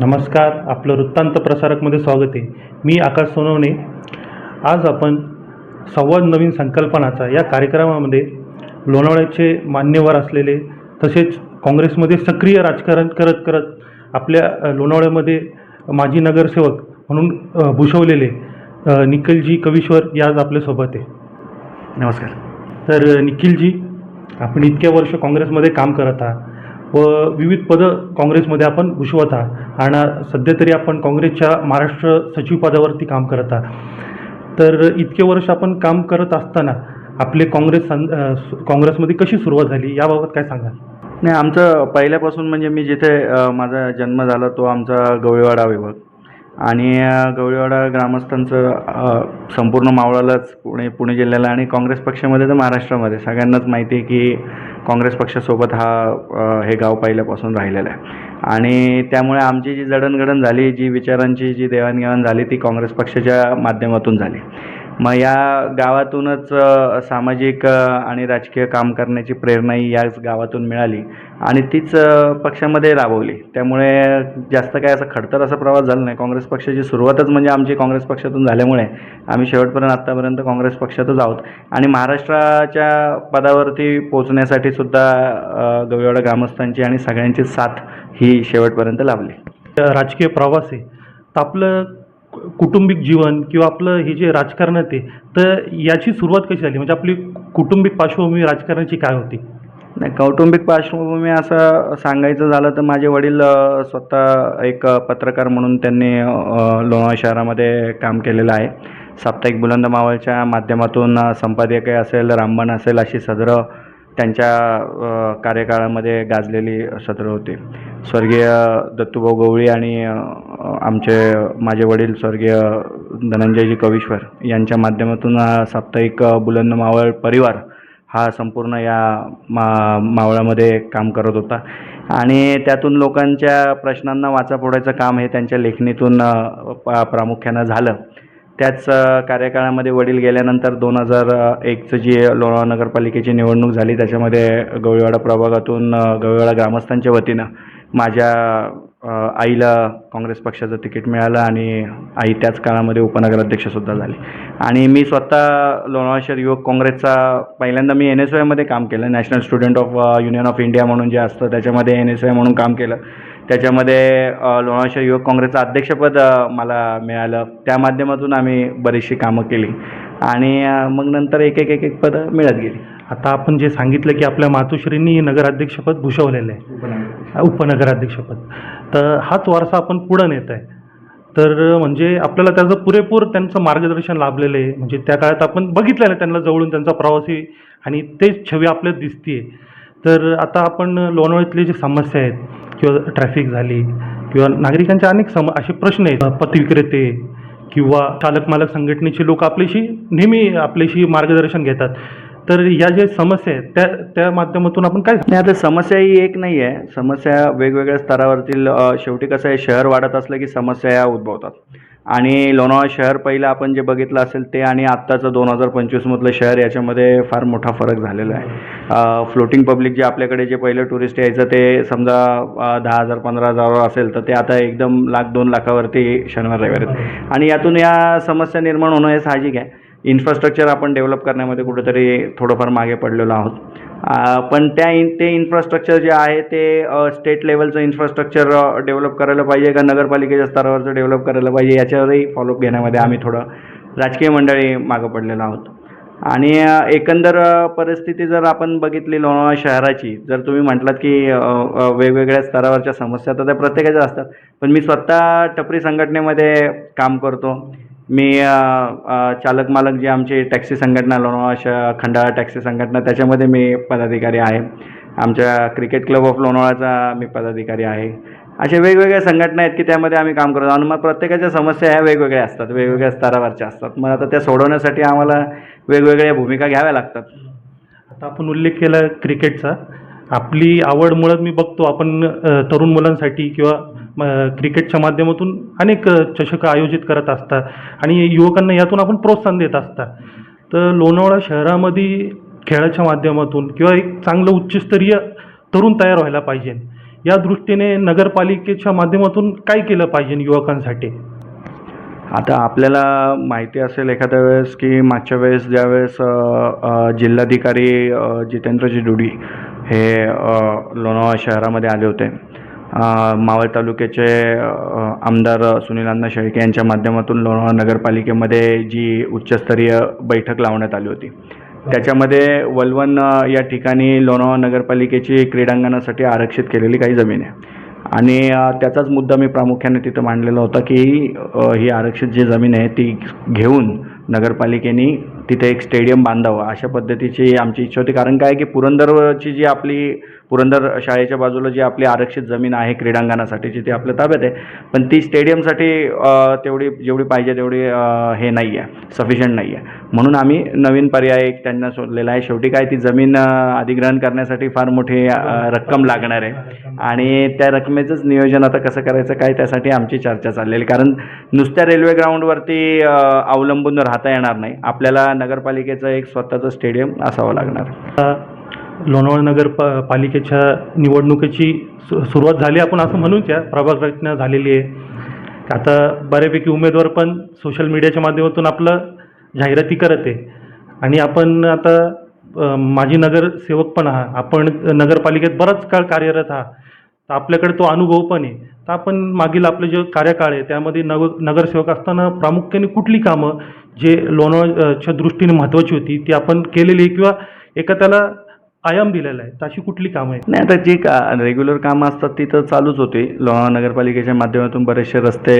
नमस्कार आपलं वृत्तांत प्रसारकमध्ये स्वागत आहे. मी आकाश सोनवणे. आज आपण संवाद नवीन संकल्पनाचा या कार्यक्रमामध्ये लोणावळ्याचे मान्यवर असलेले तसेच काँग्रेसमध्ये सक्रिय राजकारण करत करत आपल्या लोणावळ्यामध्ये माजी नगरसेवक म्हणून भूषवलेले निखिलजी कवीश्वर या आज आपल्यासोबत आहे. नमस्कार. तर निखिलजी आपण इतक्या वर्ष काँग्रेसमध्ये काम करत आहात. व विविध पदं काँग्रेसमध्ये आपण भूषवत आहात. आणि सध्या तरी आपण काँग्रेसच्या महाराष्ट्र सचिव पदावरती काम करत आहात. तर इतके वर्ष आपण काम करत असताना आपले काँग्रेस काँग्रेसमध्ये कशी सुरुवात झाली? याबाबत काय सांगाल? नाही आमचं पहिल्यापासून म्हणजे मी जिथे माझा जन्म झाला तो आमचा गवळीवाडा विभाग. आणि गवळीवाडा ग्रामस्थांचं संपूर्ण मावळालाच पुणे पुणे जिल्ह्याला आणि काँग्रेस पक्षामध्ये तर महाराष्ट्रामध्ये. सगळ्यांनाच माहिती आहे की काँग्रेस पक्षासोबत हा हे गाव पहिल्यापासून राहिलेलं आहे. आणि त्यामुळे आमची जी जडणघडण झाली जी विचारांची जी देवाणघेवाण झाली ती काँग्रेस पक्षाच्या माध्यमातून झाली. मग या गावातूनच सामाजिक आणि राजकीय काम करण्याची प्रेरणाही याच गावातून मिळाली आणि तीच पक्षामध्ये राबवली. त्यामुळे जास्त काय असं खडतर असा प्रवास झाला नाही. काँग्रेस पक्षाची सुरुवातच म्हणजे आमची काँग्रेस पक्षातून झाल्यामुळे आम्ही शेवटपर्यंत आत्तापर्यंत काँग्रेस पक्षातच आहोत. आणि महाराष्ट्राच्या पदावरती पोचण्यासाठी सुद्धा अ, गवळीवाडा ग्रामस्थांची आणि सगळ्यांची साथ ही शेवटपर्यंत लाभली. राजकीय प्रवास. तर आपलं कुटुंबिक जीवन किंवा आपलं हे जे राजकारण आहे तर याची सुरुवात कशी झाली? म्हणजे आपली कुटुंबिक पार्श्वभूमी राजकारणाची काय होती? नाही कौटुंबिक पार्श्वभूमी असं सांगायचं झालं तर माझे वडील स्वतः एक पत्रकार म्हणून त्यांनी अ, लोणावळा शहरामध्ये काम केलेलं आहे. साप्ताहिक बुलंद मावळच्या माध्यमातून संपादकही संपादकीय असेल रामबाण असेल अशी सदरं त्यांच्या कार्यकाळामध्ये गाजलेली सत्र होते. स्वर्गीय दत्तूभाऊ गवळी आणि आमचे माझे वडील स्वर्गीय धनंजयजी कवीश्वर यांच्या माध्यमातून साप्ताहिक बुलंद मावळ परिवार हा संपूर्ण या मा मावळामध्ये काम करत होता. आणि त्यातून लोकांच्या प्रश्नांना वाचा फोडायचं काम हे त्यांच्या लेखणीतून पा प्रामुख्यानं झालं. त्याच कार्यकाळामध्ये वडील गेल्यानंतर दोन हजार एकचं जी लोणावळा नगरपालिकेची निवडणूक झाली त्याच्यामध्ये गवळीवाडा प्रभागातून गवळीवाडा ग्रामस्थांच्या वतीनं माझ्या आईला काँग्रेस पक्षाचं तिकीट मिळालं आणि आई त्याच काळामध्ये उपनगराध्यक्षसुद्धा झाली. आणि मी स्वतः लोणावळा शहर युवक काँग्रेसचा पहिल्यांदा मी एन एस वायमध्ये काम केलं. National student of union of India म्हणून जे असतं त्याच्यामध्ये एन एस वाय म्हणून काम केलं. त्याच्यामध्ये लोणावळा युवक काँग्रेसचं अध्यक्षपद मला मिळालं. त्या माध्यमातून आम्ही बरीचशी कामं केली. आणि मग नंतर एक एक एक एक पदं मिळत गेली. आता आपण जे सांगितलं की आपल्या मातोश्रींनी नगराध्यक्षपद भूषवलेलं आहे. उपनगराध्यक्षपद. तर हाच वारसा आपण पुढं नेत आहे. तर म्हणजे आपल्याला त्याचं पुरेपूर त्यांचं मार्गदर्शन लाभलेलं आहे. म्हणजे त्या काळात आपण बघितलेलं आहे त्यांना जवळून त्यांचा प्रवासी आणि तेच छवी आपल्यात दिसते तर आता आपण लोणावळ्यातले जी समस्या आहेत किंवा ट्रॅफिक झाली किंवा नागरिकांचे अनेक सम असे प्रश्न आहेत पथविक्रेते किंवा चालक मालक संघटनेचे लोक आपल्याशी नेहमी आपल्याशी मार्गदर्शन घेतात. तर या ज्या समस्या आहेत त्या त्या माध्यमातून आपण काय नाही आता समस्या ही एक नाही आहे. समस्या वेगवेगळ्या स्तरावरतील शेवटी कसं आहे शहर वाढत असलं की समस्या या उद्भवतात. आणि लोणावळा शहर पहिलं आपण जे बघितलं असेल ते आणि आत्ताचं दोन हजार पंचवीसमधलं शहर याच्यामध्ये फार मोठा फरक झालेला आहे. फ्लोटिंग पब्लिक जे आपल्याकडे जे पहिलं टुरिस्ट यायचं ते समजा दहा हजार पंधरा हजारावर असेल तर ते आता एकदम लाख दोन लाखावरती शनिवार रविवार आहेत. आणि यातून या समस्या निर्माण होणं हे साहजिक आहे. इन्फ्रास्ट्रक्चर आपण डेव्हलप करण्यामध्ये कुठेतरी थोडंफार मागे पडलेलो आहोत. पण त्या इन ते इन्फ्रास्ट्रक्चर जे आहे ते स्टेट लेवलचं इन्फ्रास्ट्रक्चर डेव्हलप करायला पाहिजे का नगरपालिकेच्या स्तरावरचं डेव्हलप करायला पाहिजे याच्यावरही फॉलोअप घेण्यामध्ये आम्ही थोडं राजकीय मंडळी मागं पडलेलो आहोत. आणि एकंदर परिस्थिती जर आपण बघितली लोणावळा शहराची जर तुम्ही म्हटलात की वेगवेगळ्या स्तरावरच्या समस्या तर त्या प्रत्येकाच्या असतात. पण मी स्वतः टपरी संघटनेमध्ये काम करतो. मी चालक मालक जे आमची टॅक्सी संघटना लोणावळा श खंडाळा टॅक्सी संघटना त्याच्यामध्ये मी पदाधिकारी आहे. आमच्या क्रिकेट क्लब ऑफ लोणावळाचा मी पदाधिकारी आहे. अशा वेगवेगळ्या संघटना आहेत की त्यामध्ये आम्ही काम करतो. आणि मग प्रत्येकाच्या समस्या ह्या वेगवेगळ्या असतात वेगवेगळ्या स्तरावरच्या असतात. मग आता त्या सोडवण्यासाठी आम्हाला वेगवेगळ्या भूमिका घ्याव्या लागतात. आता आपण उल्लेख केला क्रिकेटचा. आपली आवड मुळात मी बघतो. आपण तरुण मुलांसाठी किंवा क्रिकेटच्या माध्यमातून अनेक चषकं आयोजित करत असतात. आणि युवकांना यातून आपण प्रोत्साहन देत असतात. तर लोणावळा शहरामध्ये खेळाच्या माध्यमातून किंवा एक चांगलं उच्चस्तरीय तरुण तयार व्हायला पाहिजे. या दृष्टीने नगरपालिकेच्या माध्यमातून काय केलं पाहिजे युवकांसाठी? आता आपल्याला माहिती असेल एखाद्या वेळेस की मागच्या वेळेस ज्यावेळेस जिल्हाधिकारी जितेंद्रजी डुडी हे लोणावळा शहरामध्ये आले होते. मावळ तालुक्याचे आमदार सुनील अण्णा शेळके यांच्या माध्यमातून लोणावळा नगरपालिकेमध्ये जी उच्चस्तरीय बैठक लावण्यात आली होती. त्याच्यामध्ये वलवण या ठिकाणी लोणावळा नगरपालिकेची क्रीडांगणासाठी आरक्षित केलेली काही जमीन आहे. आणि त्याचाच मुद्दा मी प्रामुख्याने तिथं मांडलेला होता की ही आरक्षित जी जमीन आहे ती घेऊन नगरपालिकेने तिथे एक स्टेडियम बांधावं अशा पद्धतीची आमची इच्छा होती. कारण काय की पुरंदरची जी आपली पुरंदर शाळेच्या बाजूला जी आपली आरक्षित जमीन आहे क्रीडांगणासाठीची ती आपल्या ताब्यात आहे पण ती स्टेडियमसाठी तेवढी जेवढी पाहिजे तेवढी हे नाही आहे सफिशियंट नाही आहे म्हणून आम्ही नवीन पर्याय एक त्यांना शोधलेला आहे. शेवटी काय ती जमीन अधिग्रहण करण्यासाठी फार मोठी रक्कम लागणार आहे. आणि त्या रकमेचंच नियोजन आता कसं करायचं काय त्यासाठी आमची चर्चा चाललेली कारण नुसत्या रेल्वे ग्राउंडवरती अवलंबून राहता येणार नाही. आपल्याला नगरपालिकेचं एक स्वतःचं स्टेडियम असावं लागणार. आता लोणावळा नगर प पालिकेच्या निवडणुकीची सु सुरुवात झाली आपण असं म्हणूच या प्रभाग रचना झालेली आहे. आता बऱ्यापैकी उमेदवार पण सोशल मीडियाच्या माध्यमातून आपलं जाहिराती करत आहे. आणि आपण आता माजी नगरसेवक पण आहात. आपण नगरपालिकेत बराच काळ कार्यरत आहात. तर आपल्याकडे तो अनुभव पण आहे. तर आपण मागील आपलं जे कार्यकाळ आहे त्यामध्ये नग नगरसेवक असताना प्रामुख्याने कुठली कामं जे लोणावळ्याच्या दृष्टीने महत्त्वाची होती ती आपण केलेली आहे किंवा एका त्याला आयाम दिलेला आहे तर अशी कुठली कामं आहेत? नाही आता जी का रेग्युलर कामं असतात ती तर चालूच होती. लोणावळा नगरपालिकेच्या माध्यमातून बरेचसे रस्ते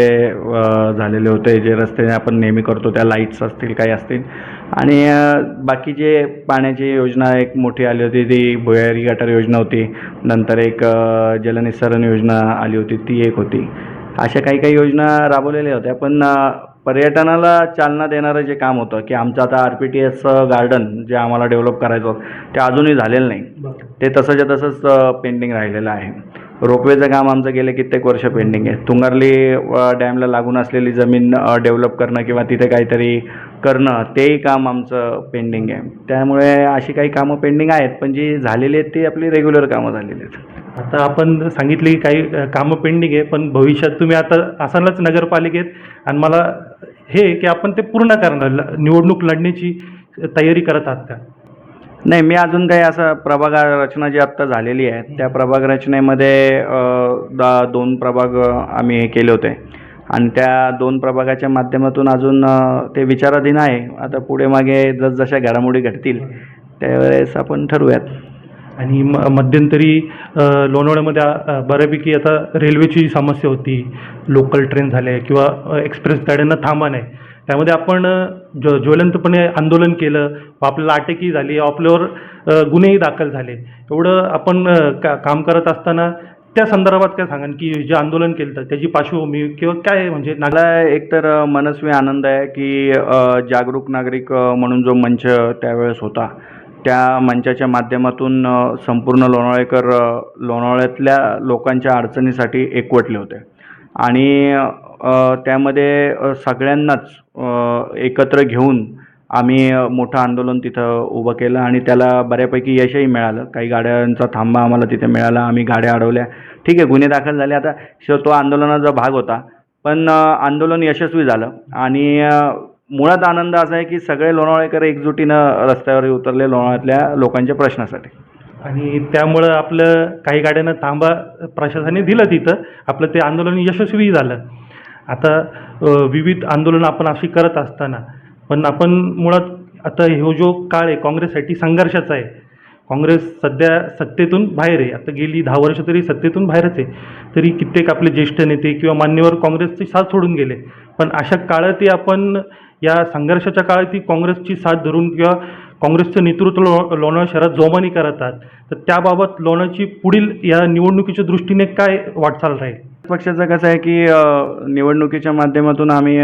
झालेले होते. जे रस्ते आपण नेहमी करतो त्या लाईट्स असतील काही असतील. आणि बाकी जे पाण्याची योजना एक मोठी आली होती ती भुयारी गटार योजना होती. नंतर एक जलनिस्सरण योजना आली होती ती एक होती. अशा काही काही योजना राबवलेल्या होत्या. पण पर्यटनाला चालना देणारं जे काम होतं की आमचं आता आर पी टी एसचं गार्डन जे आम्हाला डेव्हलप करायचं होतं ते अजूनही झालेलं नाही. ते तसंच्या तसंच पेंडिंग राहिलेलं आहे. रोपवेचं काम आमचं गेले कित्येक वर्ष पेंडिंग आहे. तुंगारली डॅमला लागून असलेली जमीन डेव्हलप करणं किंवा तिथे काहीतरी करणं तेही काम आमचं पेंडिंग आहे. त्यामुळे अशी काही कामं पेंडिंग आहेत पण जी झालेली आहेत ती आपली रेग्युलर कामं झालेली आहेत. आता आपण सांगितले की काही कामं पेंडिंग आहे पण भविष्यात तुम्ही आता असालच नगरपालिकेत आणि मला हे की आपण ते पूर्ण करणार निवडणूक लढण्याची तयारी करत आहात का? नाही मी अजून काही असं प्रभाग रचना जी आत्ता झालेली आहे त्या प्रभाग रचनेमध्ये दा दोन प्रभाग आम्ही हे केले होते. आणि त्या दोन प्रभागाच्या माध्यमातून अजून ते विचाराधीन आहे. आता पुढे मागे जसजशा घडामोडी घडतील त्यावेळेस आपण ठरवूयात. आणि म मध्यंतरी लोणावळ्यामध्ये बऱ्यापैकी आता रेल्वेची समस्या होती. लोकल ट्रेन झाले किंवा एक्सप्रेस गाड्यांना थांबा नाही. त्यामध्ये आपण अ, ज ज्वलंतपणे आंदोलन केलं. व आपल्याला अटकही झाली. आपल्यावर गुन्हेही दाखल झाले. एवढं आपण का काम करत असताना त्या संदर्भात काय सांगाल? की जे आंदोलन केलं तर त्याची पार्श्वभूमी किंवा काय म्हणजे मला एकतर अ, मनस्वी आनंद आहे की जागरूक नागरिक म्हणून जो मंच त्यावेळेस होता त्या मंचाच्या माध्यमातून संपूर्ण लोणावळेकर लोणावळ्यातल्या लोकांच्या अडचणीसाठी एकवटले होते. आणि त्यामध्ये सगळ्यांनाच एकत्र घेऊन आम्ही मोठं आंदोलन तिथं उभं केलं आणि त्याला बऱ्यापैकी यशही मिळालं. काही गाड्यांचा थांबा आम्हाला तिथे मिळाला. आम्ही गाड्या अडवल्या. ठीक आहे गुन्हे दाखल झाले. आता श तो आंदोलनाचा भाग होता. पण आंदोलन यशस्वी झालं. आणि मुळात आनंद असा आहे की सगळे लोणावळेकर एकजुटीनं रस्त्यावर उतरले लोणावळ्यातल्या लोकांच्या प्रश्नासाठी. आणि त्यामुळं आपलं काही गाड्यांना थांबा प्रशासनाने दिलं तिथं. आपलं ते आंदोलन यशस्वी झालं. आता विविध आंदोलनं आपण अशी करत असताना पण आपण मुळात आता ह्यो जो काळ आहे काँग्रेससाठी संघर्षाचा आहे. काँग्रेस सध्या सत्तेतून बाहेर आहे. आता गेली दहा वर्ष तरी सत्तेतून बाहेरच आहे. तरी कित्येक आपले ज्येष्ठ नेते किंवा मान्यवर काँग्रेसची साथ सोडून गेले. पण अशा काळातही आपण या संघर्षाच्या काळातही काँग्रेसची साथ धरून किंवा काँग्रेसचं नेतृत्व लो लोणार शहरात जोमाने करत आहात तर त्याबाबत लोणाची पुढील या निवडणुकीच्या दृष्टीने काय वाटचाल राहील? पक्षाचं कसं आहे की निवडणुकीच्या माध्यमातून आम्ही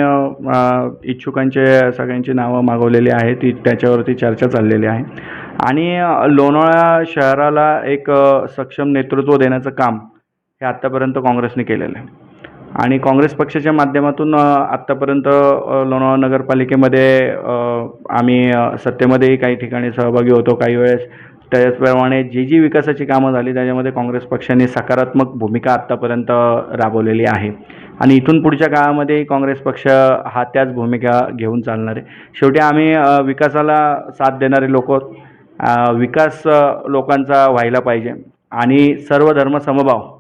इच्छुकांचे सगळ्यांची नावं मागवलेली आहेत. ती त्याच्यावरती चर्चा चाललेली आहे. आणि लोणावळा शहराला एक सक्षम नेतृत्व देण्याचं काम हे आत्तापर्यंत काँग्रेसने केलेलं आहे. आणि काँग्रेस पक्षाच्या माध्यमातून आत्तापर्यंत लोणावळा नगरपालिकेमध्ये आम्ही सत्तेमध्येही काही ठिकाणी सहभागी होतो. काही वेळेस त्याचप्रमाणे जी जी विकासाची कामं झाली त्याच्यामध्ये काँग्रेस पक्षाने सकारात्मक भूमिका आत्तापर्यंत राबवलेली आहे. आणि इथून पुढच्या काळामध्ये काँग्रेस पक्ष हा त्याच भूमिका घेऊन चालणार आहे. शेवटी आम्ही विकासाला साथ देणारे लोक विकास लोकांचा व्हायला पाहिजे. आणि सर्व धर्म समभाव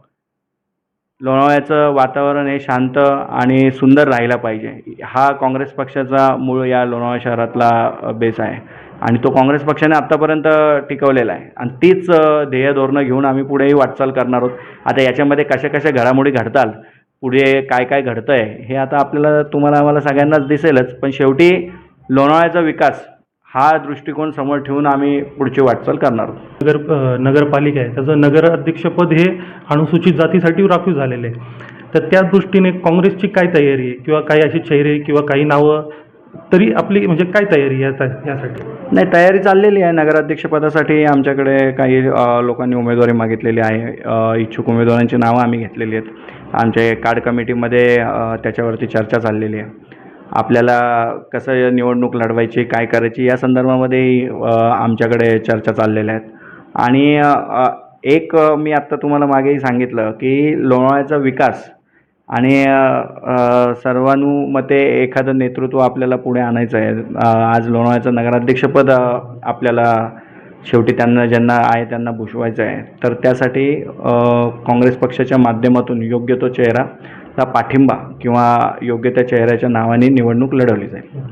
लोणावळ्याचं वातावरण हे शांत आणि सुंदर राहिला पाहिजे. हा काँग्रेस पक्षाचा मूळ या लोणावळा शहरातला बेस आहे. आणि तो काँग्रेस पक्षाने आत्तापर्यंत टिकवलेला आहे. आणि तीच ध्येय धोरणं घेऊन आम्ही पुढेही वाटचाल करणार आहोत. आता याच्यामध्ये कशा कशा घडामोडी घडताल पुढे काय काय घडतं आहे हे आता आपल्याला तुम्हाला आम्हाला सगळ्यांनाच दिसेलच. पण शेवटी लोणावळ्याचा विकास हा दृष्टिकोन समोर ठेवून आम्ही पुढची वाटचाल करणार नगर नगरपालिका आहे. त्याचं नगर अध्यक्षपद हे अनुसूचित जातीसाठी राखीव झालेले आहे. तर त्या दृष्टीने काँग्रेसची काय तयारी आहे? किंवा काही अशी चेहरे किंवा काही नावं तरी आपली म्हणजे काय तयारी आहे यासाठी? नाही तयारी चाललेली आहे नगराध्यक्षपदासाठी. आमच्याकडे काही लोकांनी उमेदवारी मागितलेली आहे. इच्छुक उमेदवारांची नावं आम्ही घेतलेली आहेत. आमच्या कार्ड कमिटीमध्ये त्याच्यावरती चर्चा चाललेली आहे. आपल्याला कसं निवडणूक लढवायची काय करायची या संदर्भामध्ये आमच्याकडे चर्चा चाललेल्या आहेत. आणि एक मी आत्ता तुम्हाला मागेही सांगितलं की लोणावळ्याचा विकास आणि सर्वानुमते एखादं नेतृत्व आपल्याला पुढे आणायचं आहे. आज लोणावळ्याचं नगराध्यक्षपद आपल्याला शेवटी त्यांना ज्यांना आहे त्यांना भूषवायचं आहे. तर त्यासाठी काँग्रेस पक्षाच्या माध्यमातून योग्य तो चेहरा चा पाठिंबा किंवा योग्य त्या चेहऱ्याच्या नावाने निवडणूक लढवली जाईल.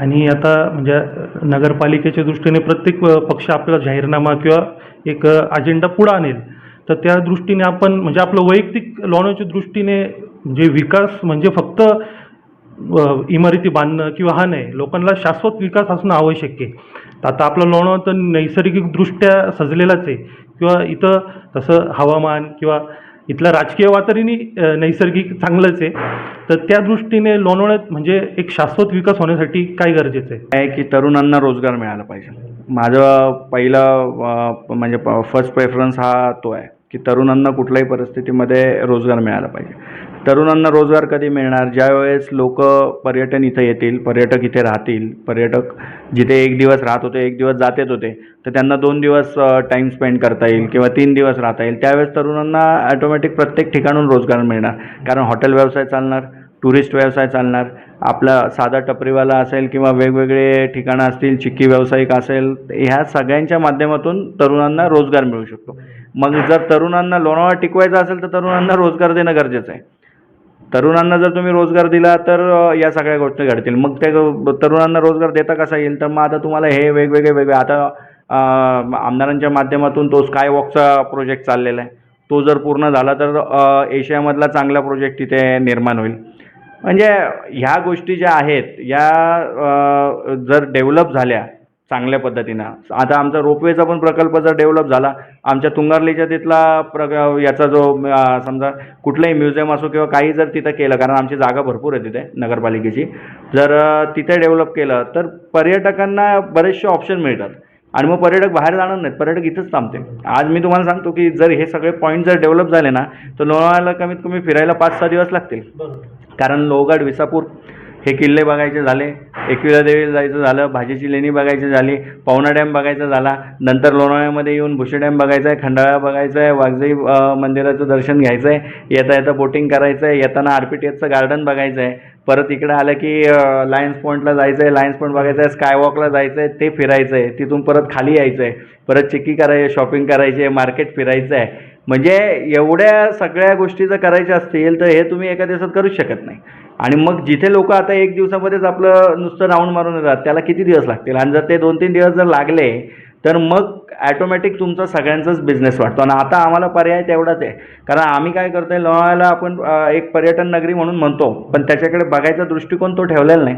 आणि आता म्हणजे नगरपालिकेच्या दृष्टीने प्रत्येक पक्ष आपला जाहीरनामा किंवा एक अजेंडा पुढं आणेल. तर त्या दृष्टीने आपण म्हणजे आपलं वैयक्तिक लॉनच्या दृष्टीने म्हणजे विकास म्हणजे फक्त इमारती बांधणं किंवा हा नाही लोकांना शाश्वत विकास असणं आवश्यक आहे. तर आता आपलं लोणं तर नैसर्गिकदृष्ट्या सजलेलाच आहे. किंवा इथं तसं हवामान किंवा इथलं राजकीय वातावरणही नैसर्गिक चांगलंच आहे. तर त्या दृष्टीने लोणावळ्यात म्हणजे एक शाश्वत विकास होण्यासाठी काय गरजेचं आहे? की तरुणांना रोजगार मिळाला पाहिजे. माझं पहिला म्हणजे फर्स्ट प्रेफरन्स हा तो आहे की तरुणांना कुठल्याही परिस्थितीमध्ये रोजगार मिळाला पाहिजे. तरुणांना रोजगार कधी मिळणार? ज्यावेळेस लोक पर्यटन इथं येतील पर्यटक इथे राहतील पर्यटक जिथे एक दिवस राहत होते एक दिवस जात येत होते तर त्यांना दोन दिवस टाईम स्पेंड करता येईल किंवा तीन दिवस राहता येईल. त्यावेळेस तरुणांना ॲटोमॅटिक प्रत्येक ठिकाणून रोजगार मिळणार. कारण हॉटेल व्यवसाय चालणार टुरिस्ट व्यवसाय चालणार आपला साधा टपरीवाला असेल किंवा वेगवेगळे ठिकाणं असतील चिक्की व्यावसायिक असेल ह्या सगळ्यांच्या माध्यमातून तरुणांना रोजगार मिळू शकतो. मग जर तरुणांना लोणावळा टिकवायचा असेल तर तरुणांना रोजगार देणं गरजेचं आहे. तरुणांना जर तुम्ही रोजगार दिला तर या सगळ्या गोष्टी घडतील. मग ते तरुणांना रोजगार देता कसा येईल? तर मग आता तुम्हाला हे वेगवेगळे वेगळे आता आमदारांच्या माध्यमातून तो स्काय वॉकचा प्रोजेक्ट चाललेला आहे. तो जर पूर्ण झाला तर एशियामधला चांगला प्रोजेक्ट तिथे निर्माण होईल. म्हणजे ह्या गोष्टी ज्या आहेत या जर डेव्हलप झाल्या चांगल्या पद्धतीनं. आता आमचा रोपवेचा पण प्रकल्प जर डेव्हलप झाला आमच्या तुंगारलीच्या तिथला प्रक याचा जो समजा कुठलंही म्युझियम असो किंवा काही जर तिथं केलं कारण आमची जागा भरपूर आहे तिथे नगरपालिकेची जर तिथे डेव्हलप केलं तर पर्यटकांना बरेचसे ऑप्शन मिळतात. आणि मग पर्यटक बाहेर जाणार नाहीत पर्यटक इथंच थांबते आज मी तुम्हाला सांगतो की जर हे सगळे पॉईंट जर डेव्हलप झाले ना तर लोणावळ्याला कमीत कमी फिरायला पाच सहा दिवस लागतील. कारण लोहगड विसापूर हे किल्ले बघायचे झाले एकविरा देवीला जायचं झालं भाजीची लेणी बघायची झाली पवना डॅम बघायचा झाला नंतर लोणावळ्यामध्ये येऊन भुशी डॅम बघायचा आहे खंडाळा बघायचा आहे वाघजाई मंदिराचं दर्शन घ्यायचं आहे येता येता बोटिंग करायचं आहे येताना आर पी टी एसचं गार्डन बघायचं आहे परत इकडे आलं की लायन्स पॉईंटला जायचं आहे लायन्स पॉईंट बघायचं आहे स्कायवॉकला जायचं आहे ते फिरायचं आहे तिथून परत खाली यायचं आहे परत चिक्की करायची शॉपिंग करायची आहे मार्केट फिरायचं आहे म्हणजे एवढ्या सगळ्या गोष्टी जर करायच्या असतील तर हे तुम्ही एका दिवसात करूच शकत नाही. आणि मग जिथे लोक आता एक दिवसामध्येच आपलं नुसतं राऊंड मारून येतात त्याला किती दिवस लागतील? आणि जर ते दोन तीन दिवस जर लागले तर मग ॲटोमॅटिक तुमचा सगळ्यांचाच बिझनेस वाढतो. आणि आता आम्हाला पर्याय तेवढाच आहे. कारण आम्ही काय करतो आहे लोणावळ्याला आपण एक पर्यटन नगरी म्हणून म्हणतो पण त्याच्याकडे बघायचा दृष्टिकोन तो ठेवलेला नाही.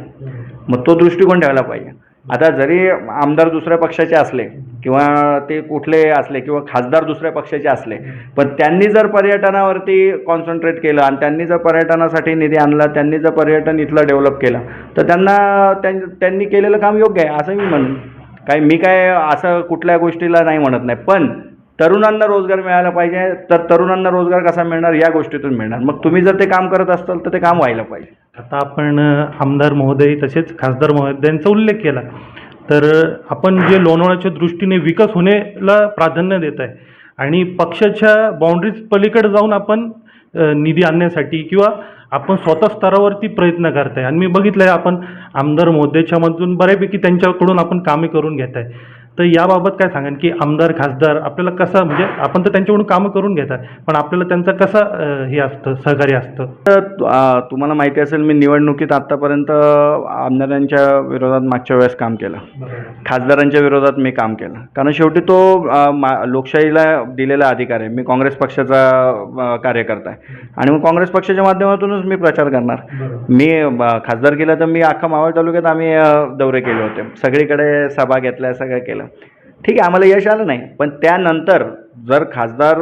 मग तो दृष्टिकोन ठेवला पाहिजे. आता जरी आमदार दुसऱ्या पक्षाचे असले किंवा ते कुठले असले किंवा खासदार दुसऱ्या पक्षाचे असले पण त्यांनी जर पर्यटनावरती कॉन्सन्ट्रेट केलं आणि त्यांनी जर पर्यटनासाठी निधी आणला त्यांनी जर पर्यटन इथलं डेव्हलप केलं तर त्यांना त्यां त्यांनी केलेलं काम योग्य आहे असं मी म्हणेन. काय मी काय असं कुठल्या गोष्टीला नाही म्हणत नाही पण तरुणांना रोजगार मिळाला पाहिजे तर तरुणांना रोजगार कसा मिळणार या गोष्टीतून मिळणार. मग तुम्ही जर ते काम करत असाल तर ते काम व्हायला पाहिजे. आता आपण आमदार महोदय तसेच खासदार महोदयांचा उल्लेख केला. तर आपण जे लोणावळ्याच्या दृष्टीने विकास होण्याला प्राधान्य देत आहे आणि पक्षाच्या बाउंड्रीज पलीकडे जाऊन आपण निधी आणण्यासाठी किंवा आपण स्वतः स्तरावरती प्रयत्न करताय. आणि मी बघितलं आहे आपण आमदार मोद्याच्या बऱ्यापैकी त्यांच्याकडून आपण कामे करून घेत आहे तर याबाबत काय सांगाल की आमदार खासदार आपल्याला कसं म्हणजे आपण तर त्यांच्याकडून कामं करून घेत आहे पण आपल्याला त्यांचं कसं हे असतं सहकार्य असतं? तर तुम्हाला माहिती असेल मी निवडणुकीत आत्तापर्यंत आमदारांच्या विरोधात मागच्या वेळेस काम केलं. खासदारांच्या विरोधात मी काम केलं. कारण शेवटी तो मा लोकशाहीला दिलेला अधिकार आहे. मी काँग्रेस पक्षाचा कार्यकर्ता आहे. आणि मग काँग्रेस पक्षाच्या माध्यमातूनच मी प्रचार करणार. मी खासदार केलं तर मी अख्खा मावळ तालुक्यात आम्ही दौरे केले होते. सगळीकडे सभा घेतल्या सगळं केलं. ठीक आहे आम्हाला यश आलं नाही. पण त्यानंतर जर खासदार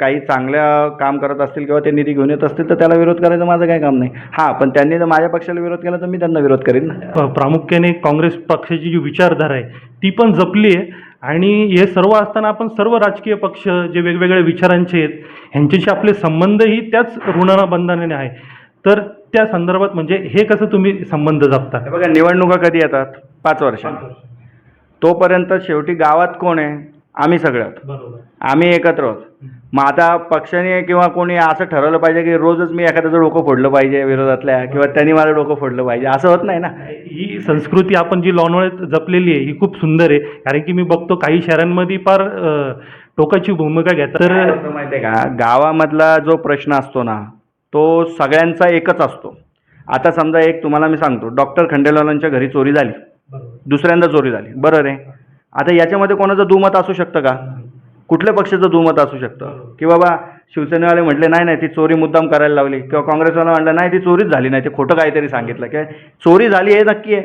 काही चांगल्या काम करत असतील किंवा ते निधी घेऊन येत असतील तर त्याला विरोध करायचं माझं काही काम नाही. हां पण त्यांनी जर माझ्या पक्षाला विरोध केला तर मी त्यांना विरोध करीन प्रामुख्याने काँग्रेस पक्षाची जी विचारधारा आहे ती पण जपली आहे. आणि हे सर्व असताना आपण सर्व राजकीय पक्ष जे वेगवेगळ्या विचारांचे आहेत ह्यांच्याशी आपले संबंधही त्याच ऋणाबंधाने आहे. तर त्या संदर्भात म्हणजे हे कसं तुम्ही संबंध जपता? बघा निवडणुका कधी येतात? पाच वर्षांनी तोपर्यंत शेवटी गावात कोण आहे? आम्ही सगळं आहोत. बरोबर. आम्ही एकत्र आहोत. मग आता पक्षाने किंवा कोणी असं ठरवलं पाहिजे की रोजच मी एखाद्याचं डोकं फोडलं पाहिजे विरोधातल्या किंवा त्यांनी माझं डोकं फोडलं पाहिजे. असं होत नाही ना? ही संस्कृती आपण जी लोणावळ्यात जपलेली आहे ही खूप सुंदर आहे. कारण की मी बघतो काही शहरांमध्ये फार टोकाची भूमिका घेतात. तर होतं माहिती आहे का? गावामधला जो प्रश्न असतो ना तो सगळ्यांचा एकच असतो. आता समजा एक तुम्हाला मी सांगतो. डॉक्टर खंडेलवालांच्या घरी चोरी झाली. दुसऱ्यांदा चोरी झाली. बरं रे. आता याच्यामध्ये कोणाचं दुमत असू शकतं का? कुठल्या पक्षाचं दुमत असू शकतं? की बाबा शिवसेनेवाले म्हटले नाही नाही ती चोरी मुद्दाम करायला लावली. किंवा काँग्रेसवाला म्हटलं नाही ती चोरीच झाली नाही. ते खोटं काहीतरी सांगितलं. की चोरी झाली हे नक्की आहे.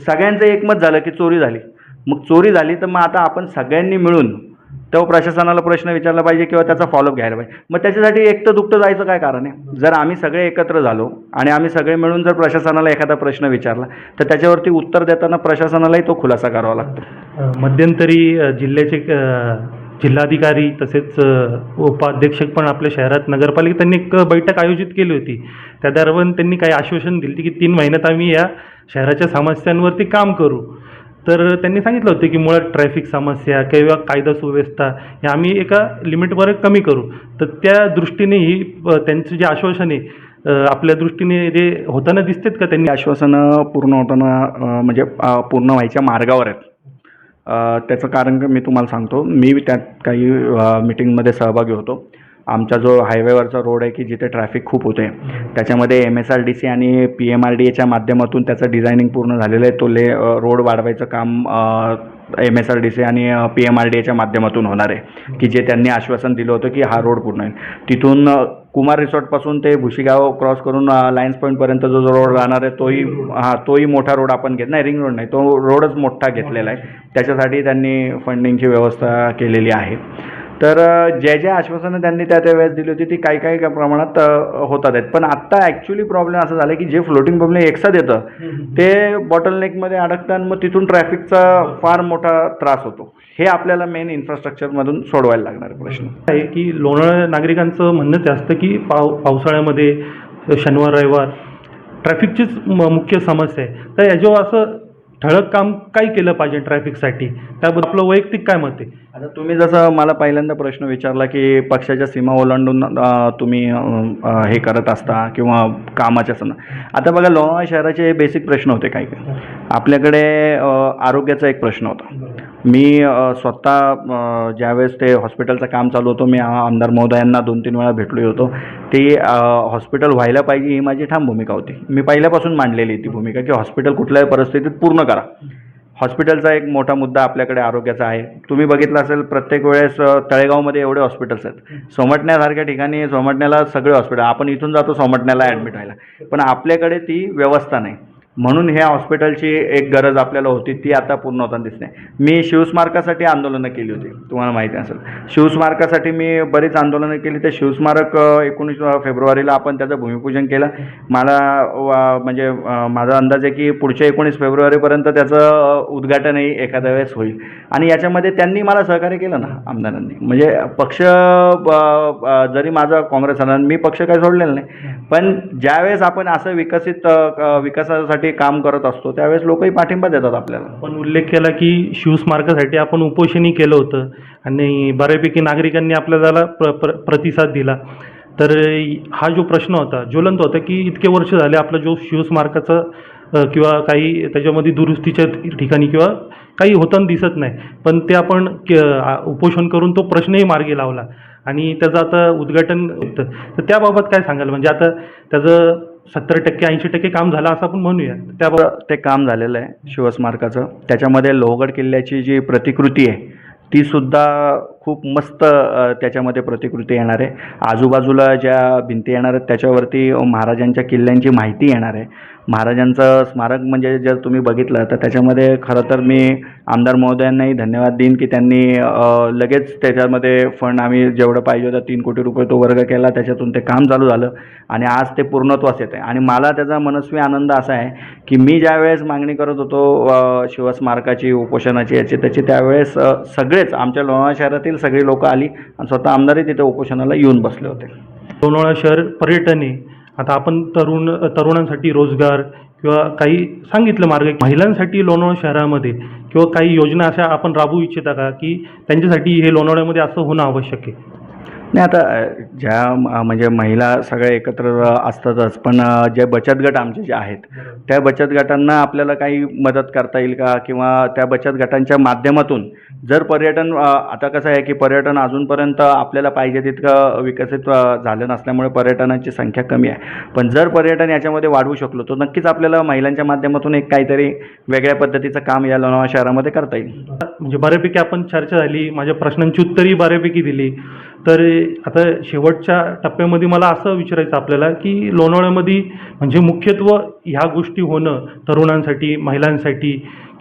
सगळ्यांचं एकमत झालं की चोरी झाली. मग चोरी झाली तर मग आता आपण सगळ्यांनी मिळून तो प्रशासनाला प्रश्न विचारला पाहिजे किंवा त्याचा फॉलोअप घ्यायला पाहिजे. मग त्याच्यासाठी एकटं दुखतं जायचं काय कारण आहे? जर आम्ही सगळे एकत्र झालो आणि आम्ही सगळे मिळून जर प्रशासनाला एखादा प्रश्न विचारला तर त्याच्यावरती उत्तर देताना प्रशासनालाही तो खुलासा करावा लागतो. मध्यंतरी जिल्ह्याचे जिल्हाधिकारी तसेच उपाध्यक्ष उपाध्यक्षक पण आपल्या शहरात नगरपालिका त्यांनी एक बैठक आयोजित केली होती. त्या दरम्यान त्यांनी काही आश्वासन दिली की तीन महिन्यात आम्ही या शहराच्या समस्यांवरती काम करू. तर त्यांनी सांगितलं होतं की मुळात ट्रॅफिक समस्या किंवा कायदा सुव्यवस्था हे आम्ही एका लिमिटवर कमी करू. तर त्या दृष्टीने ही त्यांचं जे आश्वासने आपल्या दृष्टीने जे होताना दिसतात का त्यांनी? आश्वासनं पूर्ण होताना म्हणजे पूर्ण व्हायच्या मार्गावर आहेत. त्याचं कारण मी तुम्हाला सांगतो. मी त्यात काही मिटिंगमध्ये सहभागी होतो. आमचा जो हायवेवरचा रोड आहे की जिथे ट्रॅफिक खूप होते त्याच्यामध्ये M S R D C आणि पी एम आर डी एच्या माध्यमातून त्याचं डिझायनिंग पूर्ण झालेलं आहे. तो ले रोड वाढवायचं काम M S R D C आणि पी एम आर डी एच्या माध्यमातून होणार आहे. की जे त्यांनी आश्वासन दिलं होतं की हा रोड पूर्ण आहे तिथून कुमार रिसॉर्टपासून ते भुशीगाव क्रॉस करून लायन्स पॉईंटपर्यंत जो जो रोड राहणार आहे तोही हां तोही मोठा रोड आपण घेत नाही रिंग रोड नाही तो रोडच मोठा घेतलेला आहे. त्याच्यासाठी त्यांनी फंडिंगची व्यवस्था केलेली आहे. तर ज्या ज्या आश्वासनं त्यांनी त्या त्या वेळेस दिली होती ती काही काही का प्रमाणात होतात आहेत. पण आत्ता ॲक्च्युली प्रॉब्लेम असं झालं की जे फ्लोटिंग प्रॉब्लेम एकसाथ येतं ते बॉटलनेकमध्ये अडकतं आणि मग तिथून ट्रॅफिकचा फार मोठा त्रास होतो. हे आपल्याला मेन इन्फ्रास्ट्रक्चरमधून सोडवायला लागणार प्रश्न. आहे की लोणावळा नागरिकांचं म्हणणंच असतं की पाव पावसाळ्यामध्ये शनिवार रविवार ट्रॅफिकचीच म- मुख्य समस्या आहे. तर याच्यावर असं ठळक काम काय केलं पाहिजे ट्रॅफिकसाठी? त्याबद्दल आपलं वैयक्तिक काय मत आहे? आता तुम्ही जसं मला पहिल्यांदा प्रश्न विचारला की पक्षाच्या सीमा ओलांडून अ, तुम्ही अ, अ, हे करत असता किंवा कामाच्या सण आता बघा लोणावळा शहराचे बेसिक प्रश्न होते काही काही. आपल्याकडे अ, आरोग्याचा एक प्रश्न होता. मी स्वतः ज्यावेळेस ते हॉस्पिटलचं काम चालू होतं मी आमदार महोदयांना दोन तीन वेळा भेटलो होतो. ती हॉस्पिटल व्हायला पाहिजे ही माझी ठाम भूमिका होती. मी पहिल्यापासून मांडलेली ती भूमिका की हॉस्पिटल कुठल्याही परिस्थितीत पूर्ण करा. हॉस्पिटलचा एक मोठा मुद्दा आपल्याकडे आरोग्याचा आहे. तुम्ही बघितलं असेल प्रत्येक वेळेस तळेगावमध्ये एवढे हॉस्पिटल्स आहेत. सोमटण्यासारख्या ठिकाणी सोमटण्याला सगळे हॉस्पिटल. आपण इथून जातो सोमटण्याला ॲडमिट व्हायला. पण आपल्याकडे ती व्यवस्था नाही. म्हणून ह्या हॉस्पिटलची एक गरज आपल्याला होती ती आता पूर्ण होताना दिसते. मी शिवस्मारकासाठी आंदोलनं केली होती तुम्हाला माहिती असेल. शिवस्मारकासाठी मी बरीच आंदोलनं केली. ते शिवस्मारक एकोणीस फेब्रुवारीला आपण त्याचं भूमिपूजन केलं. मला वा- म्हणजे माझा अंदाज आहे की पुढच्या एकोणीस फेब्रुवारीपर्यंत त्याचं उद्घाटनही एखाद्या वेळेस होईल. आणि याच्यामध्ये त्यांनी मला सहकार्य केलं ना आमदारांनी. म्हणजे पक्ष ब- जरी माझा काँग्रेस आला मी पक्ष काही सोडलेला नाही. पण ज्यावेळेस आपण असं विकसित विकासासाठी लोकांसाठी काम करत असतो त्यावेळेस लोकही पाठिंबा देतात आपल्याला. पण उल्लेख केला की शिवस्मारकासाठी आपण उपोषणही केलं होतं आणि बऱ्यापैकी नागरिकांनी आपल्याला प्र प्र प्रतिसाद दिला. तर हा जो प्रश्न होता ज्वलंत होता की इतके वर्ष झाले आपला जो शिवस्मारकाचा किंवा काही त्याच्यामध्ये दुरुस्तीच्या ठिकाणी किंवा काही होताना दिसत नाही. पण ते आपण के- उपोषण करून तो प्रश्नही मार्गी लावला आणि त्याचं आता उद्घाटन होतं. तर त्याबाबत काय सांगाल? म्हणजे आता त्याचं सत्तर टक्के ऐंशी टक्के काम झालं असं आपण म्हणूया. त्याबाबत ते काम झालेलं आहे शिवस्मारकाचं. त्याच्यामध्ये लोहगड किल्ल्याची जी प्रतिकृती आहे ती सुद्धा खूप मस्त त्याच्यामध्ये प्रतिकृती येणार आहे. आजूबाजूला ज्या भिंती येणार आहेत त्याच्यावरती महाराजांच्या किल्ल्यांची माहिती येणार आहे. महाराजांचं स्मारक म्हणजे जर तुम्ही बघितलं तर त्याच्यामध्ये खरं तर मी आमदार महोदयांनाही धन्यवाद देईन की त्यांनी लगेच त्याच्यामध्ये फंड आम्ही जेवढं पाहिजे होतं तीन कोटी रुपये तो वर्ग केला त्याच्यातून ते काम चालू झालं आणि आज ते पूर्णत्वास येत आहे आणि मला त्याचा मनस्वी आनंद असा आहे की मी ज्यावेळेस मागणी करत होतो शिवस्मारकाची उपोषणाची याची त्याची त्यावेळेस सगळेच आमच्या लोणावळा शहरातील सगळी लोकं आली आणि स्वतः आमदारही तिथे उपोषणाला येऊन बसले होते. लोणावळा शहर पर्यटन आहे आता आपण तरुण तरुणांसाठी रोजगार किंवा काही सांगितलं मार्ग महिलांसाठी लोणावळा शहरामध्ये किंवा काही योजना अशा आपण राबवू इच्छिता का? की त्यांच्यासाठी हे लोणावळ्यामध्ये असं होणं आवश्यक आहे. नाही आता ज्या म्हणजे महिला सगळ्या एकत्र असतातच पण जे बचत गट आमचे जे आहेत त्या बचत गटांना आपल्याला काही मदत करता येईल का? किंवा त्या बचत गटांच्या माध्यमातून जर पर्यटन आता कसं आहे की पर्यटन अजूनपर्यंत आपल्याला पाहिजे तितकं विकसित झालं नसल्यामुळे पर्यटनाची संख्या कमी आहे. पण जर पर्यटन याच्यामध्ये वाढवू शकलो तर नक्कीच आपल्याला महिलांच्या माध्यमातून एक काहीतरी वेगळ्या पद्धतीचं काम या लोणावळा शहरामध्ये करता येईल. म्हणजे बऱ्यापैकी आपण चर्चा झाली माझ्या प्रश्नांची उत्तरही बऱ्यापैकी दिली. तर आता शेवटच्या टप्प्यामध्ये मला असं विचारायचं आपल्याला की लोणावळ्यामध्ये म्हणजे मुख्यत्व ह्या गोष्टी होणं तरुणांसाठी महिलांसाठी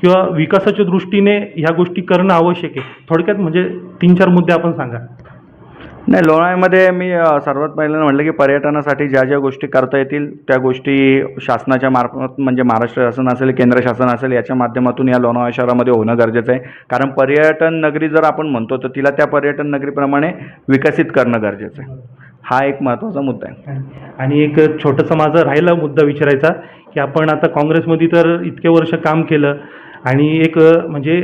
किंवा विकासाच्या दृष्टीने ह्या गोष्टी करणं आवश्यक आहे. थोडक्यात म्हणजे तीन चार मुद्दे आपण सांगा. नाही लोणावळ्यामध्ये मी सर्वात पहिल्यांदा म्हटलं की पर्यटनासाठी ज्या ज्या गोष्टी करता येतील त्या गोष्टी शासनाच्या मार्फत म्हणजे महाराष्ट्र शासन असेल केंद्र शासन असेल याच्या माध्यमातून या लोणावळा शहरामध्ये होणं गरजेचं आहे. कारण पर्यटन नगरी जर आपण म्हणतो तर तिला त्या पर्यटन नगरीप्रमाणे विकसित करणं गरजेचं आहे. हा एक महत्त्वाचा मुद्दा आहे. आणि एक छोटंसं माझा राहिला मुद्दा विचारायचा की आपण आता काँग्रेसमध्ये तर इतके वर्ष काम केलं आणि एक म्हणजे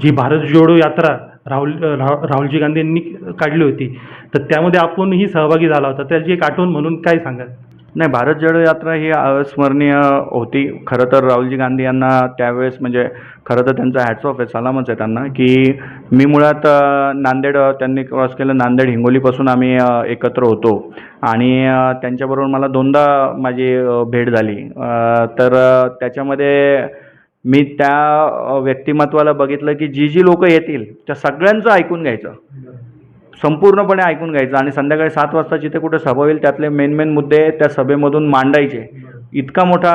जी भारत जोडो यात्रा राहुल राह राहुलजी गांधी यांनी काढली होती. तर त्यामध्ये आपणही सहभागी झाला होता. त्याची एक आठवण म्हणून काय सांगाल? नाही भारत जोडो यात्रा ही अविस्मरणीय होती. खरं तर राहुलजी गांधी यांना त्यावेळेस म्हणजे खरं तर त्यांचा हॅट्स ऑफ आहे सलामच आहे त्यांना की मी मुळात नांदेड त्यांनी क्रॉस केलं नांदेड हिंगोलीपासून आम्ही एकत्र होतो. आणि त्यांच्याबरोबर मला दोनदा माझी भेट झाली. तर त्याच्यामध्ये मी त्या व्यक्तिमत्वाला बघितलं की जी जी लोकं येतील त्या सगळ्यांचं ऐकून घ्यायचं. संपूर्णपणे ऐकून घ्यायचं आणि संध्याकाळी सात वाजता जिथे कुठे सभा होईल त्यातले मेन मेन मुद्दे त्या सभेमधून मांडायचे. इतका मोठा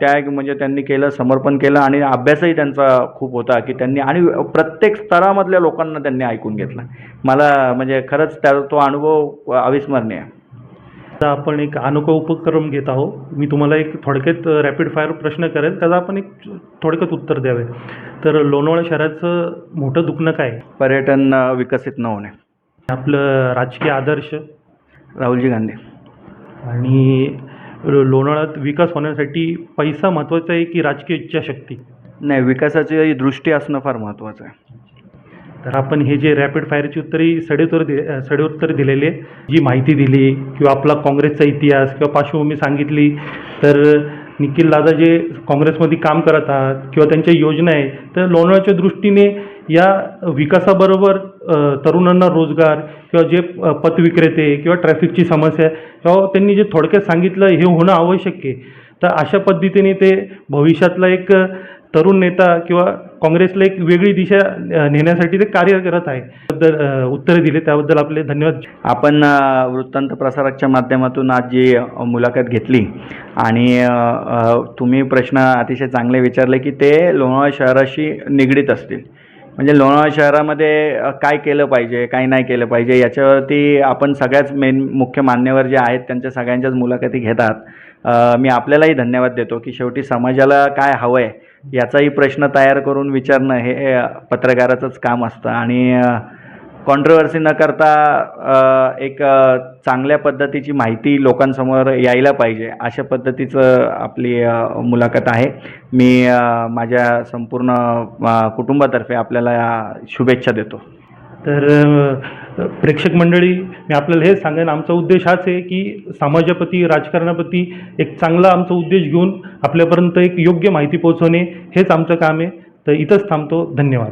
त्याग म्हणजे त्यांनी केलं समर्पण केलं आणि अभ्यासही त्यांचा खूप होता की त्यांनी आणि प्रत्येक स्तरामधल्या लोकांना त्यांनी ऐकून घेतलं. मला म्हणजे खरंच त्या तो अनुभव अविस्मरणीय. आहे आता आपण एक अनोखा उपक्रम घेत आहोत. मी तुम्हाला एक थोडक्यात रॅपिड फायर प्रश्न करेल. त्याचं आपण एक थोडक्यात उत्तर द्यावे. तर लोणावळा शहराचं मोठं दुखणं काय? आहे? पर्यटन अ, विकसित न होणे. आपलं राजकीय आदर्श? राहुलजी गांधी. आणि लो- लोणावळ्यात विकास होण्यासाठी पैसा महत्त्वाचा आहे की राजकीय इच्छाशक्ती? नाही विकासाची दृष्टी असणं फार महत्त्वाचं आहे. तर आपण हे जे रॅपिड फायरची उत्तरी सडेतोर दि सडेउत्तर दिलेली आहे जी माहिती दिली किंवा आपला काँग्रेसचा इतिहास किंवा पार्श्वभूमी सांगितली तर निखिल दादा जे काँग्रेसमध्ये काम करत आहात किंवा त्यांच्या योजना आहे तर लोणावळ्याच्या दृष्टीने या विकासाबरोबर तरुणांना रोजगार किंवा जे पतविक्रेते पथविक्रेते किंवा ट्रॅफिकची समस्या किंवा त्यांनी जे थोडक्यात सांगितलं हे होणं आवश्यक आहे. तर अशा पद्धतीने ते भविष्यातला एक तरुण नेता किंवा काँग्रेसला एक वेगळी दिशा नेण्यासाठी ते कार्य करत आहे. त्याबद्दल उत्तरे दिली. त्याबद्दल आपले धन्यवाद. आपण वृत्तांत प्रसारकच्या माध्यमातून आज जी मुलाखत घेतली आणि तुम्ही प्रश्न अतिशय चांगले विचारले की ते लोणावळा शहराशी निगडीत असतील. म्हणजे लोणावळा शहरामध्ये काय केलं पाहिजे काय नाही केलं पाहिजे याच्यावरती आपण सगळ्याच मेन मुख्य मान्यवर जे आहेत त्यांच्या सगळ्यांच्याच मुलाखती घेतात. मी आपल्यालाही धन्यवाद देतो की शेवटी समाजाला काय हवं आहे याचाही प्रश्न तयार करून विचारणं हे पत्रकाराचंच काम असतं. आणि कॉन्ट्रवर्सी कॉन्ट्रोवर्सी न करता एक चांगल्या पद्धतीची माहिती लोकांसमोर यायला पाहिजे अशा पद्धतीचं आपली मुलाखत आहे. मी माझ्या संपूर्ण कुटुंबातर्फे आपल्याला शुभेच्छा देतो. तर प्रेक्षक मंडळी मी आपल्याला हेच सांगेन आमचा उद्देश हाच आहे की समाजाप्रती राजकारणाप्रती एक चांगला आमचा उद्देश घेऊन आपल्यापर्यंत एक योग्य माहिती पोहोचवणे हेच आमचं काम आहे. तर इथंच थांबतो. धन्यवाद.